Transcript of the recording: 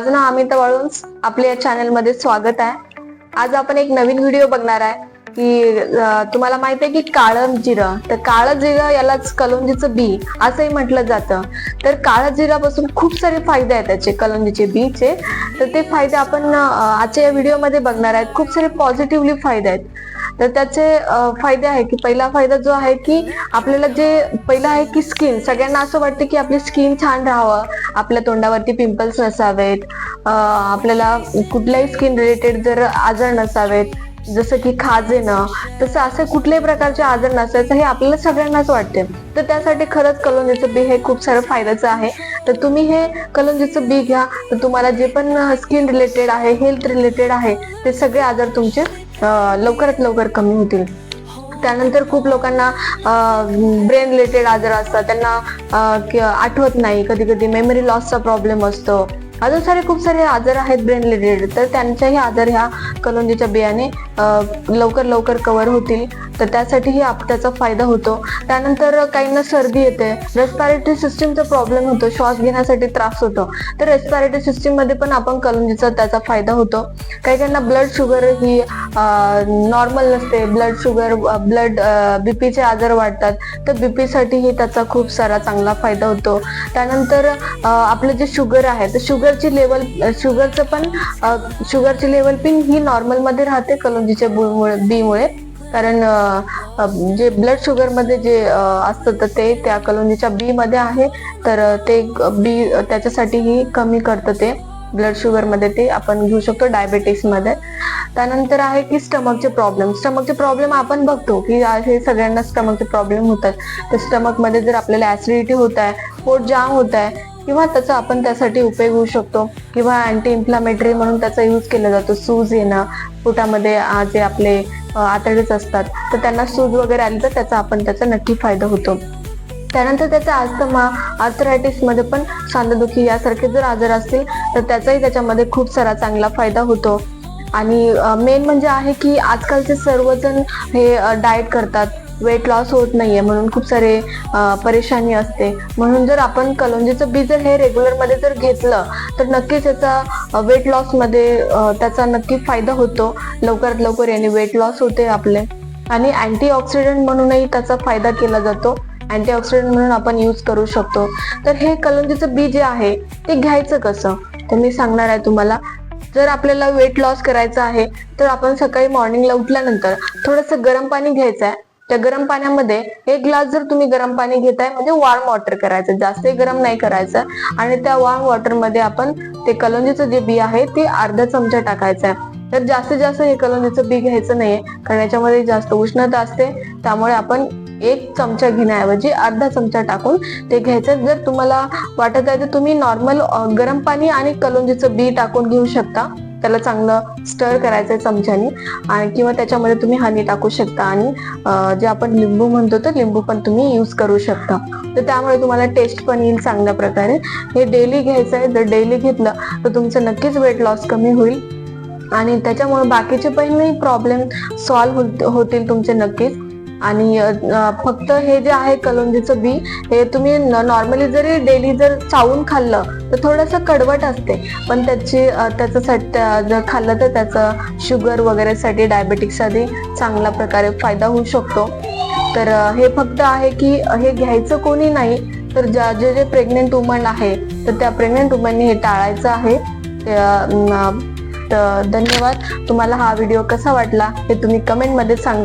माझं नाव अमिता वाळून आपल्या या चॅनलमध्ये स्वागत आहे. आज आपण एक नवीन व्हिडिओ बघणार आहे. की तुम्हाला माहीत आहे की काळं जिरं तर काळं जिरं यालाच कलोंजीचं बी असंही म्हटलं जातं. तर काळं जिरापासून खूप सारे फायदे आहेत त्याचे कलोंजीचे बीचे. तर ते फायदे आपण आजच्या या व्हिडिओमध्ये बघणार आहेत. खूप सारे पॉझिटिव्हली फायदे आहेत. तर त्याचे फायदे आहे की पहिला फायदा जो आहे की आपल्याला जे पहिला आहे की स्किन सगळ्यांना असं वाटतं की आपली स्किन छान राहावं. आपल्या तोंडावरती पिंपल्स नसावेत. आपल्याला कुठल्याही स्किन रिलेटेड जर आजार नसावेत. जसं की खाज येणं तसं असे कुठल्याही प्रकारचे आजार नसायचं हे आपल्याला सगळ्यांनाच वाटते. तर त्यासाठी खरंच कलोंजीचं बी हे खूप सारं फायद्याचं आहे. तर तुम्ही हे कलोंजीचं बी घ्या. तर तुम्हाला जे पण स्किन रिलेटेड आहे हेल्थ रिलेटेड आहे ते सगळे आजार तुमचे लवकरात लवकर कमी होतील. त्यानंतर खूप लोकांना ब्रेन रिलेटेड आजार असतात. त्यांना आठवत नाही. कधी कधी मेमरी लॉसचा प्रॉब्लेम असतो. अजून सारे खूप सारे आजार आहेत ब्रेन रिलेटेड तर त्यांच्याही आजार ह्या कलोंजीच्या बियाणे लवकर लवकर कवर होतील. तर त्यासाठीही आप त्याचा फायदा होतो. त्यानंतर काहींना सर्दी येते. रेस्पायरेटरी सिस्टीमचा प्रॉब्लेम होतो. श्वास घेण्यासाठी त्रास होतो. तर रेस्पायरेटरी सिस्टीममध्ये पण आपण कलोंजीचा त्याचा फायदा होतो. काही काहींना ब्लड शुगर ही नॉर्मल नसते. ब्लड शुगर ब्लड बीपीचे आजार वाढतात. तर बीपीसाठीही त्याचा खूप सारा चांगला फायदा होतो. त्यानंतर आपलं जे शुगर आहे तर शुगरची लेवल शुगरचं पण शुगरची लेवल पण ही नॉर्मलमध्ये राहते कलोंजीच्या बीमुळे कारण जे ब्लड शुगरमध्ये जे असतं तर ते त्या कलोनीच्या बी मध्ये आहे. तर ते बी त्याच्यासाठीही कमी करतं ते ब्लड शुगरमध्ये ते आपण घेऊ शकतो डायबेटीसमध्ये. त्यानंतर आहे की स्टमकचे प्रॉब्लेम स्टमकचे प्रॉब्लेम आपण बघतो की हे सगळ्यांना स्टमकचे प्रॉब्लेम होतात. तर स्टमकमध्ये जर आपल्याला ऍसिडिटी होत आहे पोट जाम होत आहे किंवा त्याचा आपण त्यासाठी उपयोग होऊ शकतो किंवा अँटी इन्फ्लामेटरी म्हणून त्याचा यूज केला जातो सूज येणं पोटामध्ये जे आपले आतडेच असतात. तर त्यांना सूज वगैरे आली तर त्याचा आपण त्याचा नक्की फायदा होतो. त्यानंतर त्याचा आस्थमा आर्थरायटिसमध्ये पण सांधेदुखी यासारखे जर आजार असतील तर त्याचाही त्याच्यामध्ये खूप सारा चांगला फायदा होतो. आणि मेन म्हणजे आहे की आजकालचे सर्वजण हे डाएट करतात. वेट लॉस होत नाहीये म्हणून खूप सारे परेशानी असते. म्हणून जर आपण कलोंजीचं बी जर हे रेग्युलरमध्ये जर घेतलं तर नक्कीच त्याचा वेट लॉसमध्ये त्याचा नक्की फायदा होतो. लवकरात लवकर याने वेट लॉस होते आपले. आणि अँटीऑक्सिडंट म्हणूनही त्याचा फायदा केला जातो. अँटीऑक्सिडंट म्हणून आपण यूज करू शकतो. तर हे कलोंजीचं बी जे आहे ते घ्यायचं कसं? तर मी सांगणार आहे तुम्हाला. जर आपल्याला वेट लॉस करायचं आहे तर आपण सकाळी मॉर्निंगला उठल्यानंतर थोडंसं गरम पाणी घ्यायचं आहे. त्या गरम पाण्यामध्ये एक ग्लास जर तुम्ही गरम पाणी घेताय म्हणजे वॉर्म वॉटर करायचं जास्तही गरम नाही करायचं. आणि त्या वॉर्म वॉटरमध्ये आपण ते कलोंजीचं जे बी आहे ते अर्धा चमचा टाकायचं आहे तर जास्तीत जास्त हे कलोंजीचं बी घ्यायचं नाहीये कारण याच्यामध्ये जास्त उष्णता असते. त्यामुळे आपण एक चमचा घेण्याऐवजी अर्धा चमचा टाकून ते घ्यायचं. जर तुम्हाला वाटत आहे तर तुम्ही नॉर्मल गरम पाणी आणि कलोंजीचं बी टाकून घेऊ शकता. त्याला चांगलं स्टर करायचं चमच्यानी. आणि किंवा त्याच्यामध्ये तुम्ही हनी टाकू शकता आणि जे आपण लिंबू म्हणतो तर लिंबू पण तुम्ही यूज करू शकता. तर त्यामुळे तुम्हाला टेस्ट पण येईल चांगल्या प्रकारे. हे डेली घ्यायचं आहे जर डेली घेतलं तर तुमचं नक्कीच वेट लॉस कमी होईल. आणि त्याच्यामुळे बाकीचे पण प्रॉब्लेम सॉल्व्ह होतील तुमचे नक्कीच. आणि फक्त हे जे आहे कलोंजीचं बी हे तुम्ही नॉर्मली जरी डेली जर चावून खाल्लं तर थोडंसं कडवट असते. पण त्याची त्याचं त्याच्यासाठी जर खाल्लं तर त्याचं शुगर वगैरेसाठी डायबेटिक्ससाठी चांगल्या प्रकारे फायदा होऊ शकतो. तर हे फक्त आहे की हे घ्यायचं कोणी नाही तर ज्या जे जे प्रेग्नेंट वुमन आहे तर त्या प्रेग्नेंट वुमनने हे टाळायचं आहे. धन्यवाद. तुम्हाला हा व्हिडिओ कसा वाटला हे तुम्ही कमेंटमध्ये सांगा